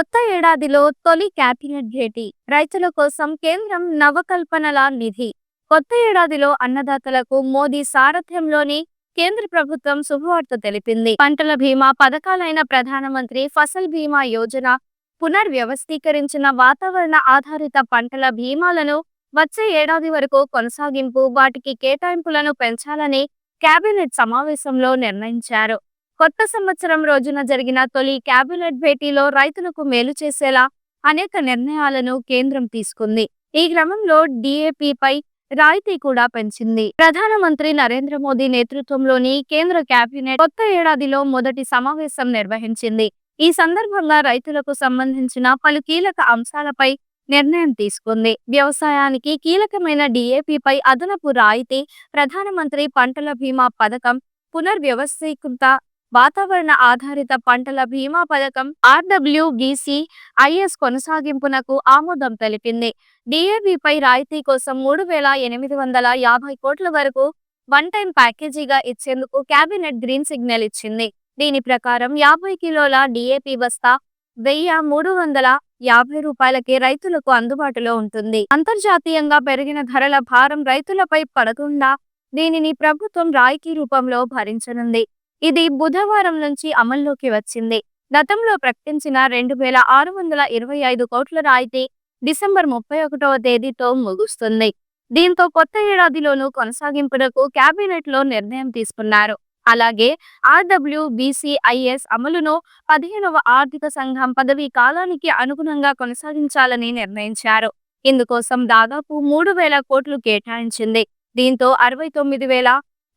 కొత్త ఏడాదిలో తొలి కేబినెట్ భేటీ రైతుల కోసం కేంద్రం నవకల్పనల నిధి. కొత్త ఏడాదిలో అన్నదాతలకు మోదీ సారథ్యంలోని కేంద్ర ప్రభుత్వం శుభవార్త తెలిపింది. పంటల బీమా పథకాలైన ప్రధానమంత్రి ఫసల్ బీమా యోజన పునర్వ్యవస్థీకరించిన వాతావరణ ఆధారిత పంటల బీమాలను వచ్చే ఏడాది వరకు కొనసాగింపు వాటికి కేటాయింపులను పెంచాలని కేబినెట్ సమావేశంలో నిర్ణయించారు. కొత్త సంవత్సరం రోజున జరిగిన తొలి కేబినెట్ భేటీలో రైతులకు మేలు చేసేలా అనేక నిర్ణయాలను కేంద్రం తీసుకుంది. ఈ క్రమంలో డిఏపిపై రాయితీ కూడా పెంచింది. ప్రధానమంత్రి నరేంద్ర మోదీ నేతృత్వంలోని కేంద్ర కేబినెట్ కొత్త ఏడాదిలో మొదటి సమావేశం నిర్వహించింది. ఈ సందర్భంగా రైతులకు సంబంధించిన పలు కీలక అంశాలపై నిర్ణయం తీసుకుంది. వ్యవసాయానికి కీలకమైన డిఏపిపై అదనపు రాయితీ ప్రధానమంత్రి పంటల బీమా పథకం పునర్వ్యవస్థీకృత వాతావరణ ఆధారిత పంటల బీమా పథకం ఆర్డబ్ల్యూబీసీ ఐఎస్ కొనసాగింపునకు ఆమోదం తెలిపింది. డిఏబిపై రాయితీ కోసం మూడు వేల ఎనిమిది వందల యాభై కోట్ల వరకు వన్ టైం ప్యాకేజీగా ఇచ్చేందుకు కేబినెట్ గ్రీన్ సిగ్నల్ ఇచ్చింది. దీని ప్రకారం యాభై కిలోల డిఏపి బస్తా వెయ్యి మూడు వందల యాభై రూపాయలకే రైతులకు అందుబాటులో ఉంటుంది. అంతర్జాతీయంగా పెరిగిన ధరల భారం రైతులపై పడకుండా దీనిని ప్రభుత్వం రాయితీ రూపంలో భరించనుంది. ఇది బుధవారం నుంచి అమల్లోకి వచ్చింది. గతంలో ప్రకటించిన రెండు వేల ఆరు వందల ఇరవై ఐదు కోట్ల రాయితీ డిసెంబర్ ముప్పై ఒకటవ తేదీతో ముగుస్తుంది. దీంతో కొత్త ఏడాదిలోనూ కొనసాగింపునకు కేబినెట్లో నిర్ణయం తీసుకున్నారు. అలాగే ఆర్డబ్ల్యూబీసీఐఎస్ అమలును పదిహేనవ ఆర్థిక సంఘం పదవీ కాలానికి అనుగుణంగా కొనసాగించాలని నిర్ణయించారు. ఇందుకోసం దాదాపు మూడు వేల కోట్లు కేటాయించింది. దీంతో అరవై తొమ్మిది వేల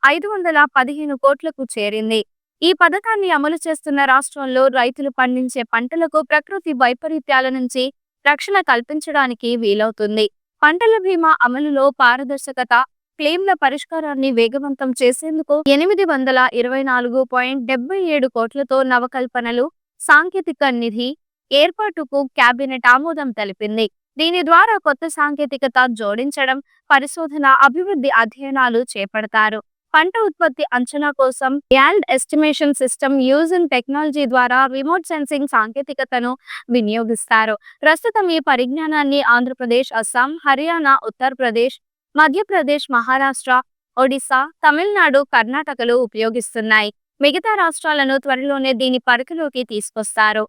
ఐదు వందల పదిహేను కోట్లకు చేరింది. ఈ పథకాన్ని అమలు చేస్తున్న రాష్ట్రంలో రైతులు పండించే పంటలకు ప్రకృతి వైపరీత్యాల నుంచి రక్షణ కల్పించడానికి వీలవుతుంది. పంటల బీమా అమలులో పారదర్శకత క్లెయిమ్ల పరిష్కారాన్ని వేగవంతం చేసేందుకు ఎనిమిది వందల ఇరవై నాలుగు పాయింట్ డెబ్బై ఏడు కోట్లతో నవకల్పనలు సాంకేతిక నిధి ఏర్పాటుకు కేబినెట్ ఆమోదం తెలిపింది. దీని ద్వారా కొత్త సాంకేతికత జోడించడం పరిశోధన అభివృద్ధి అధ్యయనాలు చేపడతారు. పంట ఉత్పత్తి అంచనా కోసం yield estimation system use in technology ద్వారా రిమోట్ సెన్సింగ్ సాంకేతికతను వినియోగిస్తారు. ప్రస్తుతం ఈ పరిజ్ఞానాన్ని ఆంధ్రప్రదేశ్ అస్సాం హర్యానా ఉత్తరప్రదేశ్ మధ్యప్రదేశ్ మహారాష్ట్ర ఒడిశా తమిళనాడు కర్ణాటకలు ఉపయోగిస్తున్నాయి. మిగతా రాష్ట్రాలను త్వరలోనే దీని పరిధిలోకి తీసుకొస్తారు.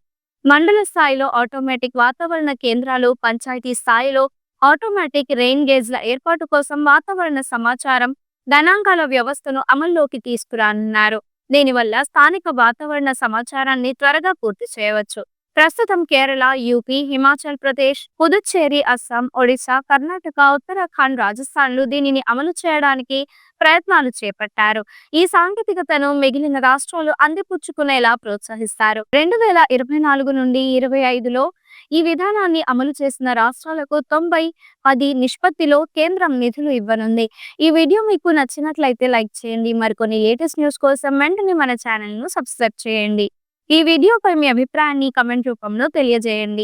మండల స్థాయిలో ఆటోమేటిక్ వాతావరణ కేంద్రాలు పంచాయతీ స్థాయిలో ఆటోమేటిక్ రెయిన్ గేజ్ల ఏర్పాటు కోసం వాతావరణ సమాచారం గణాంకాల వ్యవస్థను అమల్లోకి తీసుకురానున్నారు. దీనివల్ల స్థానిక వాతావరణ సమాచారాన్ని త్వరగా పూర్తి చేయవచ్చు. ప్రస్తుతం కేరళ యూపీ హిమాచల్ ప్రదేశ్ పుదుచ్చేరి అస్సాం ఒడిశా కర్ణాటక ఉత్తరాఖండ్ రాజస్థాన్లు దీనిని అమలు చేయడానికి ప్రయత్నాలు చేపట్టారు. ఈ సాంకేతికతను మిగిలిన రాష్ట్రాలు అందిపుచ్చుకునేలా ప్రోత్సహిస్తారు. రెండు వేల ఇరవై నాలుగు నుండి ఇరవై ఐదులో ఈ విధానాన్ని అమలు చేసిన రాష్ట్రాలకు తొంభై పది నిష్పత్తిలో కేంద్రం నిధులు ఇవ్వనుంది. ఈ వీడియో మీకు నచ్చినట్లయితే లైక్ చేయండి. మరికొన్ని లేటెస్ట్ న్యూస్ కోసం వెంటనే మన ఛానల్ను సబ్స్క్రైబ్ చేయండి. ఈ వీడియోపై మీ అభిప్రాయాన్ని కమెంట్ రూపంలో తెలియజేయండి.